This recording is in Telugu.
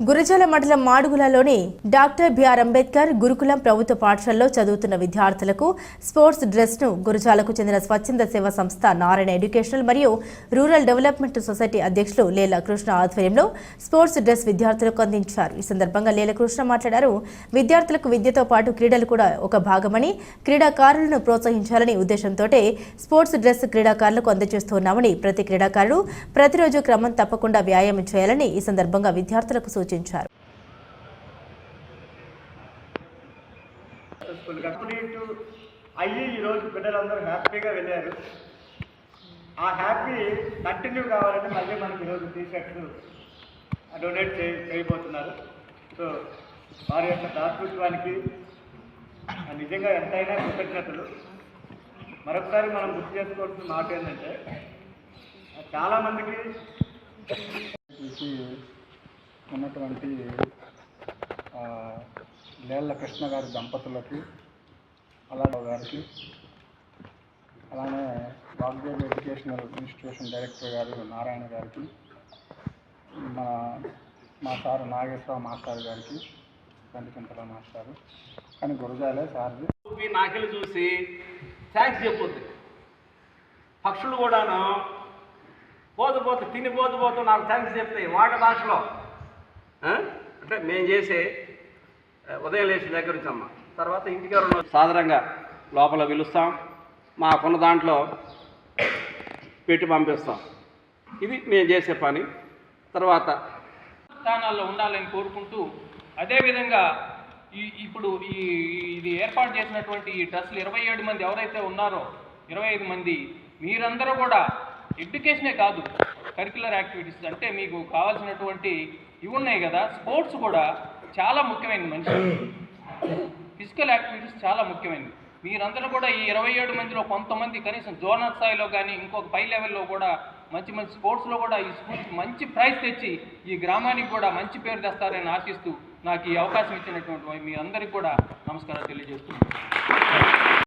గురజాల మండలం మాడుగులలోని డాక్టర్ బిఆర్ అంబేద్కర్ గురుకులం ప్రభుత్వ పాఠశాలలో చదువుతున్న విద్యార్థులకు స్పోర్ట్స్ డ్రెస్ను గురజాలకు చెందిన స్వచ్ఛంద సేవా సంస్థ నారాయణ ఎడ్యుకేషనల్ మరియు రూరల్ డెవలప్మెంట్ సొసైటీ అధ్యక్షులు లేల కృష్ణ ఆధ్వర్యంలో స్పోర్ట్స్ డ్రెస్ విద్యార్థులకు అందించారు. ఈ సందర్భంగా లేల కృష్ణ మాట్లాడారు. విద్యార్థులకు విద్యతో పాటు క్రీడలు కూడా ఒక భాగమని క్రీడాకారులను ప్రోత్సహించాలని ఉద్దేశంతో స్పోర్ట్స్ డ్రెస్ క్రీడాకారులకు అందజేస్తున్నామని ప్రతి క్రీడాకారుడు ప్రతిరోజు క్రమం తప్పకుండా వ్యాయామం చేయాలని ఈ సందర్భంగా విద్యార్థులకు సూచించారు సూచించారు. అయ్యి ఈరోజు పిల్లలందరూ హ్యాపీగా వెళ్ళారు. ఆ హ్యాపీ కంటిన్యూ కావాలంటే మళ్ళీ మనకి ఈరోజు టీ షర్ట్స్ డొనేట్ చే చేయబోతున్నారు. సో వారి యొక్క దాతృత్వానికి నిజంగా ఎంతైనా కృతజ్ఞతలు. మరొకసారి మనం గుర్తు చేసుకోవాల్సిన మాట ఏంటంటే చాలామందికి ఉన్నటువంటి లేళ్ళ కృష్ణ గారి దంపతులకి అలాగే గారికి అలానే వాగ్దేవ్ ఎడ్యుకేషనల్ ఇన్స్టిట్యూషన్ డైరెక్టర్ గారు నారాయణ గారికి మా మా సారు నాగేశ్వర మాస్టర్ గారికి కంటిచింతల మాస్టారు కానీ గురజాలే సార్ది. చూపి నాకెళ్ళి చూసి థ్యాంక్స్ చెప్పొద్దు. పక్షులు కూడాను పోతు పోతు తిని పోతు పోతూ నాకు థ్యాంక్స్ చెప్తాయి వాట భాషలో. అంటే మేము చేసే ఉదయం లేచిన దగ్గర నుంచి అమ్మ. తర్వాత ఇంటికి ఎవరైనా సాధారణంగా లోపల పిలుస్తాం. మాకున్న దాంట్లో పెట్టి పంపిస్తాం. ఇది మేము చేసే పని. తర్వాత స్థానాల్లో ఉండాలని కోరుకుంటూ అదేవిధంగా ఈ ఇప్పుడు ఈ ఇది ఏర్పాటు చేసినటువంటి ఈ ట్రస్ట్లు ఇరవై ఏడు మంది ఎవరైతే ఉన్నారో ఇరవై ఐదు మంది మీరందరూ కూడా ఎడ్యుకేషనే కాదు కరికులర్ యాక్టివిటీస్ అంటే మీకు కావాల్సినటువంటి ఇవి ఉన్నాయి కదా స్పోర్ట్స్ కూడా చాలా ముఖ్యమైనది మనిషి ఫిజికల్ యాక్టివిటీస్ చాలా ముఖ్యమైనది. మీరందరూ కూడా ఈ ఇరవై ఏడు మందిలో కొంతమంది కనీసం జోనల్ స్థాయిలో కానీ ఇంకొక పై లెవెల్లో కూడా మంచి మంచి స్పోర్ట్స్లో కూడా ఈ స్కూల్కి మంచి ప్రైజ్ తెచ్చి ఈ గ్రామానికి కూడా మంచి పేరు తెస్తారని ఆశిస్తూ నాకు ఈ అవకాశం ఇచ్చినటువంటి మీ అందరికీ కూడా నమస్కారం తెలియజేస్తున్నాను.